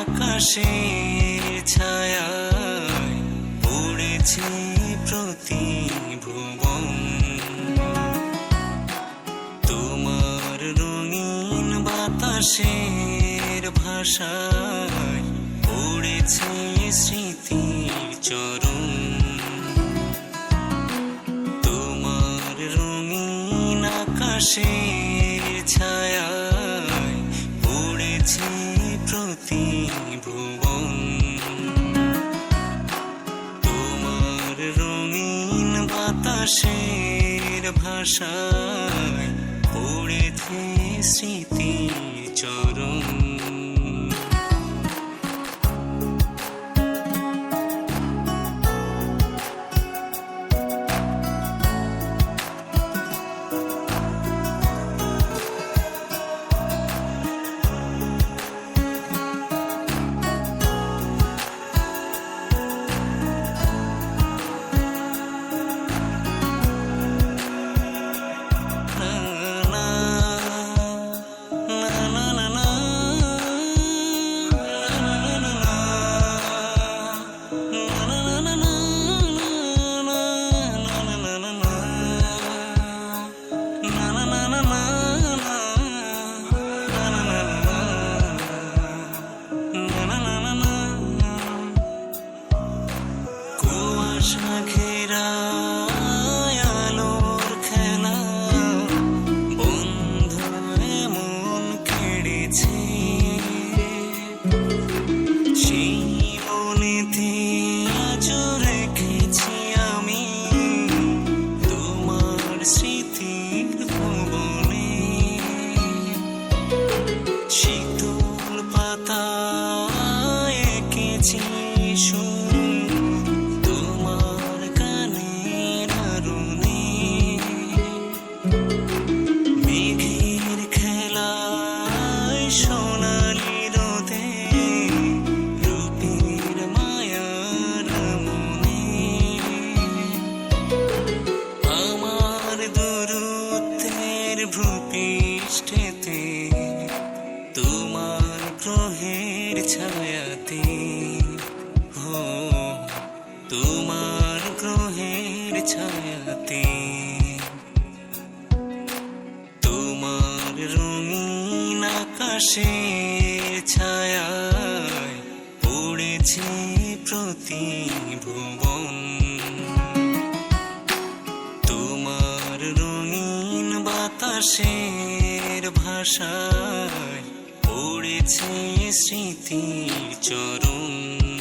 আকাশের ছায়ায় পড়েছে প্রতি ভুবন তোমার রঙিন বাতাসের ভাষায় পড়েছে স্মৃতির চরণ। তোমার রঙিন আকাশের ছায়ায় বাতাসের ভাষায় পড়েছে স্মৃতি চরণ। এঁকেছি। ছায়াতে তোমার রঙিন আকাশের ছায়ায় পড়েছে প্রতি ভুবন তোমার রঙিন বাতাসের ভাষায় পড়েছে স্মৃতির চরণ।